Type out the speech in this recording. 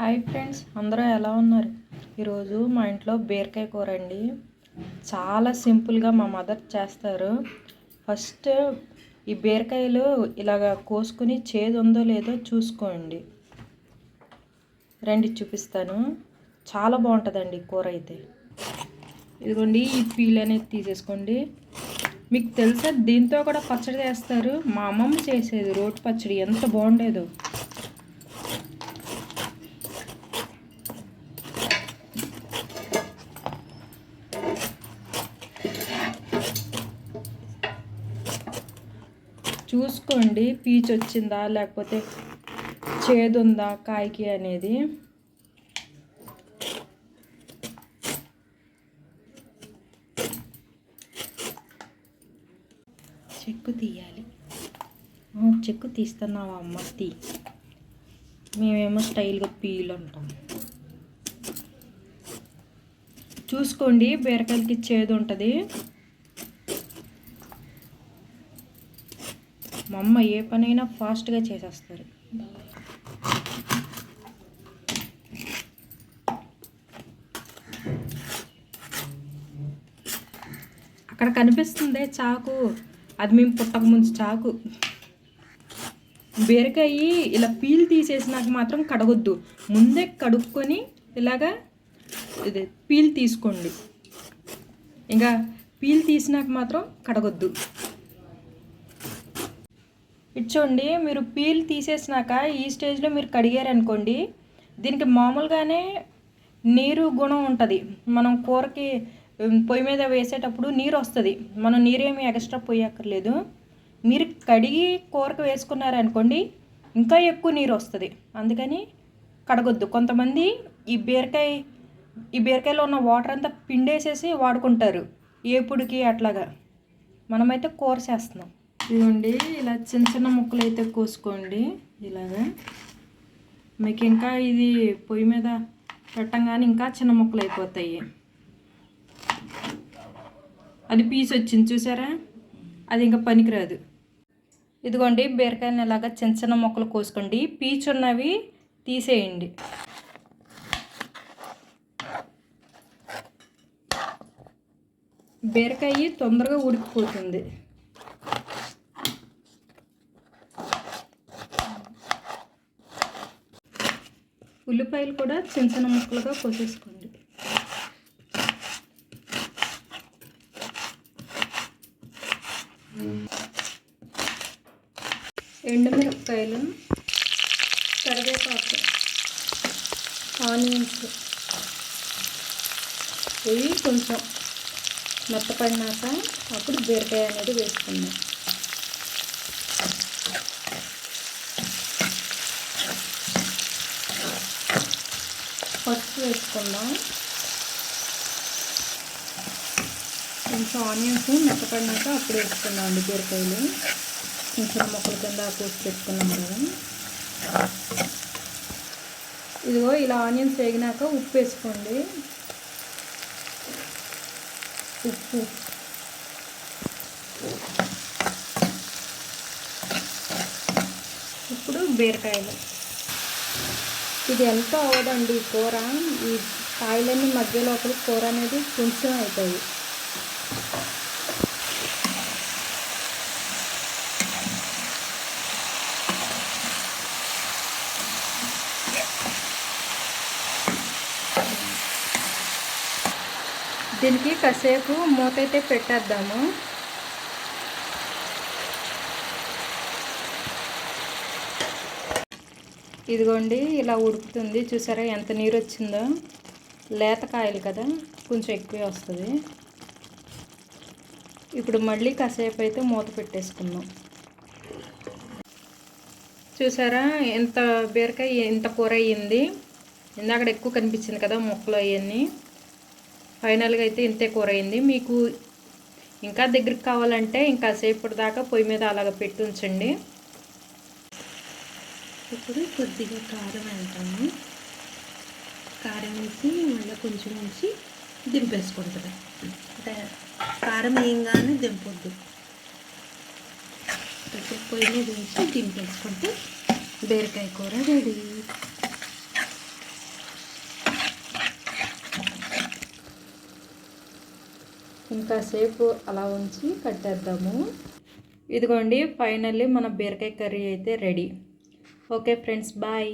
Hi friends అందరూ ఎలా ఉన్నారు? ఈరోజు మా ఇంట్లో బీరకాయ కూర అండి. చాలా సింపుల్గా మా మదర్ చేస్తారు. ఫస్ట్ ఈ బీరకాయలు ఇలాగ కోసుకుని చేదు ఉందో లేదో చూసుకోండి. రండి చూపిస్తాను. చాలా బాగుంటుందండి కూర అయితే. ఇదిగోండి ఈ పీల్ అనేది తీసేసుకోండి. మీకు తెలుసా దీంతో కూడా పచ్చడి చేస్తారు. మా అమ్మమ్మ చేసేది రోటి పచ్చడి ఎంత బాగుండేదో. చూసుకోండి పీచు వచ్చిందా లేకపోతే చేదుందా కాయకి అనేది. చెక్కు తీయాలి. చెక్కు తీస్తున్నావా అమ్మ? తీ. మేమేమో స్టైల్గా పీలు అంటాం. చూసుకోండి బీరకాయలకి చేదు ఉంటుంది. మా అమ్మ ఏ పనైనా ఫాస్ట్గా చేసేస్తారు. అక్కడ కనిపిస్తుంది చాకు. అది మేము పుట్టక ముందు చాకు. బీరకాయ ఇలా పీల్ తీసేసినాక మాత్రం కడగొద్దు. ముందే కడుక్కొని ఇలాగా ఇది పీల్ తీసుకోండి. ఇంకా పీల్ తీసినాక మాత్రం కడగొద్దు. ఇచ్చోండి మీరు పీల్ తీసేసినాక ఈ స్టేజ్లో మీరు కడిగారనుకోండి దీనికి మామూలుగానే నీరు గుణం ఉంటుంది. మనం కూరకి పొయ్యి మీద వేసేటప్పుడు నీరు వస్తుంది. మనం నీరేమి ఎక్స్ట్రా పోయక్కర్లేదు మీరు కడిగి కూరకు వేసుకున్నారనుకోండి ఇంకా ఎక్కువ నీరు వస్తుంది. అందుకని కడగొద్దు. కొంతమంది ఈ బీరకాయ ఈ బీరకాయలో ఉన్న వాటర్ అంతా పిండేసేసి వాడుకుంటారు. ఏపుడికి అట్లాగా. మనమైతే కూర చేస్తున్నాం. ఇదిగోండి ఇలా చిన్న చిన్న ముక్కలు అయితే కోసుకోండి. ఇలాగా. మీకు ఇంకా ఇది పొయ్యి మీద పెట్టంగానే ఇంకా చిన్న ముక్కలు అయిపోతాయి అది పీస్ వచ్చింది చూసారా? అది ఇంకా పనికిరాదు. ఇదిగోండి బీరకాయలను ఇలాగా చిన్న చిన్న ముక్కలు కోసుకోండి. పీచు ఉన్నవి తీసేయండి. బీరకాయ తొందరగా ఉడికిపోతుంది. ఉల్లిపాయలు కూడా చిన్న చిన్న ముక్కలుగా కోసేసుకోండి. ఎండుమిరపకాయలు కరివేపాకు ఆనియన్స్ ఇవి కొంచెం మెత్తపడినాక అప్పుడు బీరకాయ అనేది వేసుకున్నాం పసుపు వేసుకుందాం. కొంచెం ఆనియన్స్ మెత్తపడినాక అప్పుడు వేసుకుందాం అండి బీరకాయలు. కొంచెం మొక్కల కింద కోసి పెట్టుకున్నాం కదా. ఇదిగో ఇలా ఆనియన్స్ వేగినాక ఉప్పు వేసుకోండి. ఉప్పు. ఇప్పుడు బీరకాయలు. ఇది ఎంత అవ్వదండి కూర? ఈ కాయలన్నీ మధ్య లోపల కూర అనేది కొంచెం అవుతుంది దీనికి కాసేపు మూత అయితే పెట్టేద్దాము. ఇదిగోండి ఇలా ఉడుకుతుంది. చూసారా ఎంత నీరు వచ్చిందో లేత కాయలు కదా కొంచెం ఎక్కువే వస్తుంది. ఇప్పుడు మళ్ళీ కాసేపు అయితే మూత పెట్టేసుకుందాం. చూసారా ఎంత బీరకాయ ఎంత కూర అయ్యింది. ఇందాక ఎక్కువ కనిపించింది కదా మొక్కలు అవన్నీ. ఫైనల్గా అయితే ఇంతే కూర అయింది మీకు ఇంకా దగ్గరికి కావాలంటే ఇంకా సేపటి దాకా పొయ్యి మీద అలాగ పెట్టి ఉంచండి. ఇప్పుడు కొద్దిగా కారం వేస్తాము కారం వేసి మళ్ళీ కొంచెం ఉంచి దింపేసుకుంటుంది. అంటే కారం ఏం కానీ దింపొద్దు పొయ్యి మీద వేసి దింపేసుకుంటే బీరకాయ కూర రెడీ. ఇంకా సేపు అలా ఉంచి కట్టేద్దాము. ఇదిగోండి ఫైనల్లీ మన బీరకాయ కర్రీ అయితే రెడీ. Okay friends bye